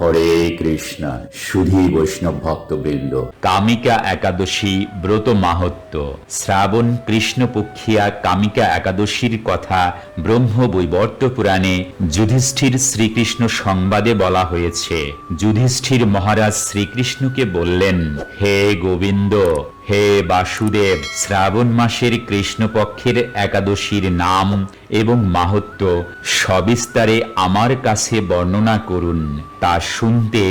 হরে কৃষ্ণ, সুধী বৈষ্ণব ভক্তবৃন্দ। কামিকা একাদশী ব্রত মাহাত্ম শ্রাবণ কৃষ্ণপক্ষিয়া কামিকা একাদশীর কথা ব্রহ্ম বৈবর্ত পুরাণে যুধিষ্ঠির শ্রীকৃষ্ণ সংবাদে বলা হয়েছে। যুধিষ্ঠির মহারাজ শ্রীকৃষ্ণকে বললেন, হে গোবিন্দ হে বাসুদেব, শ্রাবণ মাসের কৃষ্ণপক্ষের একাদশীর নাম এবং মাহাত্ম সবিস্তারে আমার কাছে বর্ণনা করুন। তা শুনতে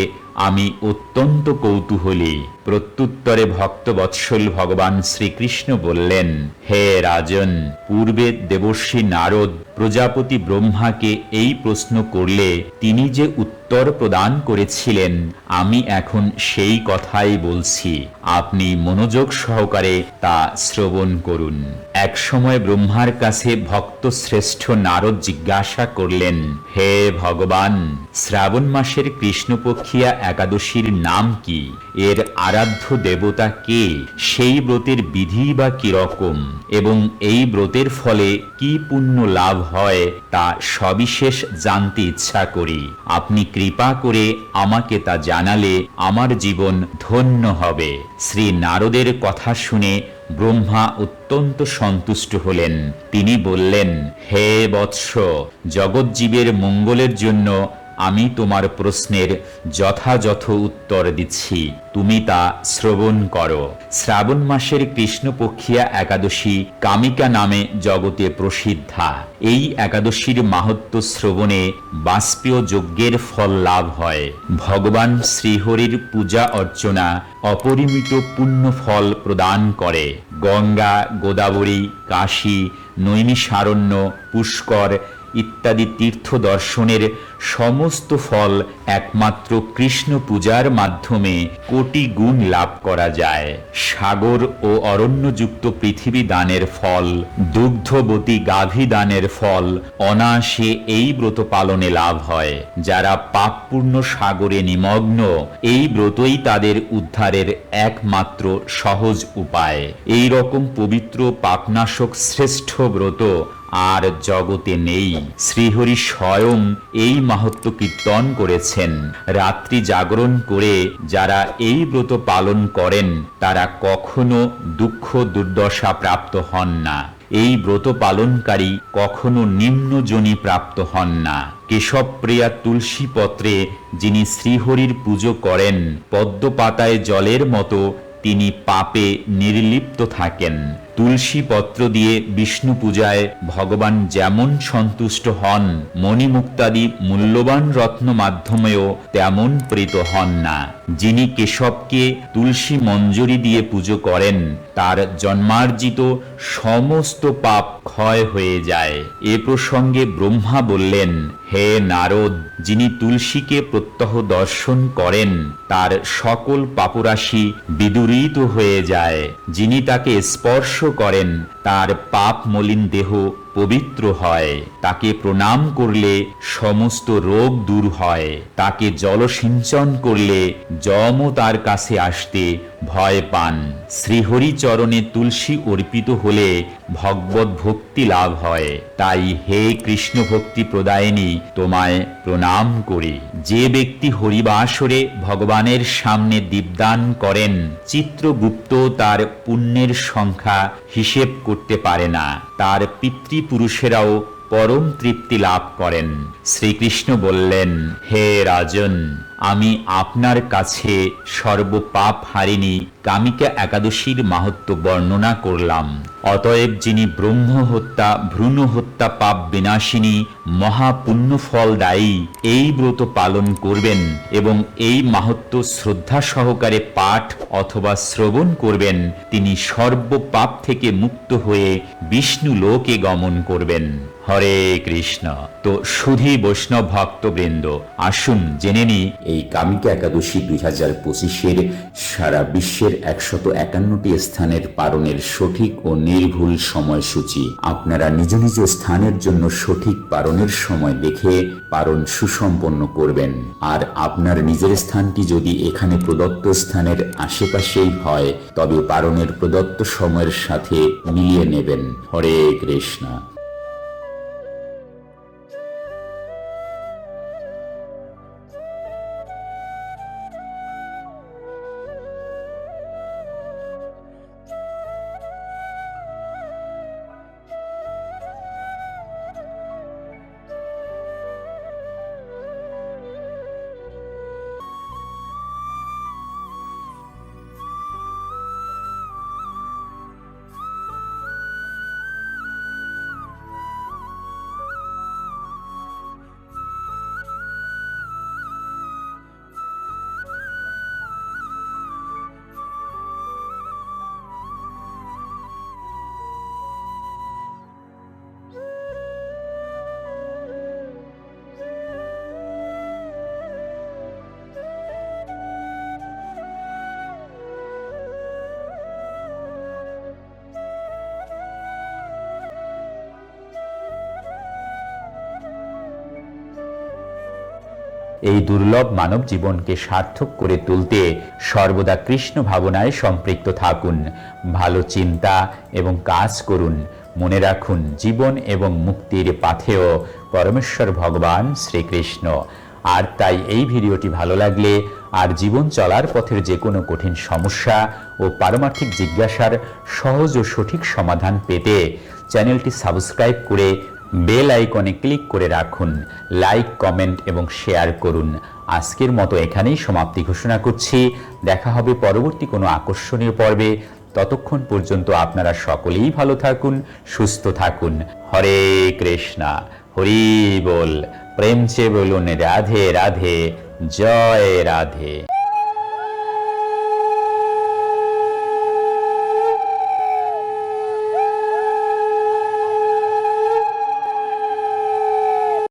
আমি অত্যন্ত কৌতূহলী। প্রত্যুত্তরে ভক্তবৎসল ভগবান শ্রীকৃষ্ণ বললেন, হে রাজন, পূর্বে দেবর্ষী নারদ প্রজাপতি ব্রহ্মাকে এই প্রশ্ন করলে তিনি যে উত্তর প্রদান করেছিলেন, আমি এখন সেই কথাই বলছি। আপনি মনোযোগ সহকারে তা শ্রবণ করুন। এক সময় ব্রহ্মার কাছে ভক্ত শ্রেষ্ঠ নারদ জিজ্ঞাসা করলেন, হে ভগবান, শ্রাবণ মাসের কৃষ্ণপক্ষিয়া একাদশীর নাম কি? এর আরাধ্য দেবতা কে? সেই ব্রতের বিধি বা কীরকম? এবং এই ব্রতের ফলে কি পুণ্য লাভ হয়, তা সবিশেষ জানতে ইচ্ছা করি। আপনি কৃপা করে আমাকে তা জানালে আমার জীবন ধন্য হবে। শ্রী নারদের কথা শুনে ব্রহ্মা অত্যন্ত সন্তুষ্ট হলেন। তিনি বললেন, হে বৎস, জগৎজীবের মঙ্গলের জন্য আমি তোমার প্রশ্নের যথাযথ উত্তর দিচ্ছি। তুমি তা শ্রবণ করো। শ্রাবণ মাসের কৃষ্ণপক্ষিয়া একাদশী কামিকা নামে জগতে প্রসিদ্ধা। এই একাদশীর মাহাত্ম শ্রবণে বাষ্পীয় যজ্ঞের ফল লাভ হয়। ভগবান শ্রীহরির পূজা অর্চনা অপরিমিত পুণ্য ফল প্রদান করে। গঙ্গা, গোদাবরী, কাশী, নৈমিষারণ্য, পুষ্কর ইত্যাদি তীর্থ দর্শনের সমস্ত ফল একমাত্র কৃষ্ণ পূজার মাধ্যমে কোটি গুণ লাভ করা যায়। সাগর ও অরণ্যযুক্ত পৃথিবী দানের ফল, দুগ্ধবতী গাভী দানের ফল অনায়াসে এই ব্রত পালনে লাভ হয়। যারা পাপপূর্ণ সাগরে নিমগ্ন, এই ব্রতই তাদের উদ্ধারের একমাত্র সহজ উপায়। এই রকম পবিত্র পাপনাশক শ্রেষ্ঠ ব্রত আর জগতে নেই। শ্রীহরি স্বয়ং এই মাহাত্ম কীর্তন করেছেন। রাত্রি জাগরণ করে যারা এই ব্রত পালন করেন, তারা কখনো দুঃখ দুর্দশা প্রাপ্ত হন না। এই ব্রত পালনকারী কখনো নিম্নজনী প্রাপ্ত হন না। কেশবপ্রিয়া তুলসী পত্রে যিনি শ্রীহরির পুজো করেন, পদ্মপাতায় জলের মতো তিনি পাপে নির্লিপ্ত থাকেন। তুলসী পত্র দিয়ে বিষ্ণু পূজায় ভগবান যেমন সন্তুষ্ট হন, মণিমুক্তাদি মূল্যবান রত্ন মাধ্যমেও তেমন প্রীত হন না। যিনি কেশবকে তুলসী মঞ্জুরি দিয়ে পুজো করেন, তার জন্মার্জিত সমস্ত পাপ ক্ষয় হয়ে যায়। এ প্রসঙ্গে ব্রহ্মা বললেন হে নারদ, যিনি তুলসীকে প্রত্যহ দর্শন করেন, তার সকল পাপরাশি বিদুরিত হয়ে যায়। যিনি তাকে স্পর্শ করেন, তার পাপ মলিন দেহ পবিত্র হয়। তাকে প্রণাম করলে সমস্ত রোগ দূর হয়। তাকে জলসিঞ্চন করলে যমও তার কাছে আসতে ভয় পান। শ্রীহরি চরণে তুলসী অর্পিত হলে ভগবত ভক্তি লাভ হয়। তাই হে কৃষ্ণ ভক্তি প্রদায়নী, তোমায় প্রণাম করি। যে ব্যক্তি হরিবাসরে ভগবানের সামনে দীপদান করেন, চিত্রগুপ্ত তার পুণ্যের সংখ্যা হিসেব করতে পারে না। তার পিতৃপুরুষেরাও পরম তৃপ্তি লাভ করেন। শ্রীকৃষ্ণ বললেন, হে রাজন আমি আপনার কাছে সর্বপাপ হারিনি কামিকা একাদশীর মাহাত্ম বর্ণনা করলাম। অতএব যিনি ব্রহ্ম হত্যা ভ্রূণ হত্যা পাপ বিনাশিনী মহাপুণ্য ফলদায়ী এই ব্রত পালন করবেন এবং এই মাহাত্ম শ্রদ্ধা সহকারে পাঠ অথবা শ্রবণ করবেন, তিনি সর্বপাপ থেকে মুক্ত হয়ে বিষ্ণু লোকে গমন করবেন। হরে কৃষ্ণ। তো সুধী বৈষ্ণব ভক্তবৃন্দ, আসুন জেনে নি এই কামিকা একাদশী দুই হাজার পঁচিশের সারা বিশ্বের একশত একান্নটি স্থানের পালনের সঠিক ও নির্ভুল সময়সূচি। আপনারা নিজ নিজ স্থানের জন্য সঠিক পালনের সময় দেখে পালন সুসম্পন্ন করবেন। আর আপনার নিজের স্থানটি যদি এখানে প্রদত্ত স্থানের আশেপাশেই হয়, তবে পালনের প্রদত্ত সময়ের সাথে মিলিয়ে নেবেন। হরে কৃষ্ণ। এই দুর্লভ মানব জীবনকে সার্থক করে তুলতে সর্বদা কৃষ্ণ ভাবনায় সম্পৃক্ত থাকুন। ভালো চিন্তা এবং কাজ করুন। মনে রাখুন, জীবন এবং মুক্তির পাথেও পরমেশ্বর ভগবান শ্রীকৃষ্ণ। আর তাই এই ভিডিওটি ভালো লাগলে আর জীবন চলার পথের যে কোনো কঠিন সমস্যা ও পারমার্থিক জিজ্ঞাসার সহজ ও সঠিক সমাধান পেতে চ্যানেলটি সাবস্ক্রাইব করে বেল আইকনে ক্লিক করে রাখুন, লাইক, কমেন্ট এবং শেয়ার করুন। আজকের মতো এখানেই সমাপ্তি ঘোষণা করছি। দেখা হবে পরবর্তী কোনো আকর্ষণীয় পর্বে। ততক্ষণ পর্যন্ত আপনারা সকলেই ভালো থাকুন, সুস্থ থাকুন। হরে কৃষ্ণা। হরি বল। প্রেম চে বলুন, রাধে রাধে। জয় রাধে।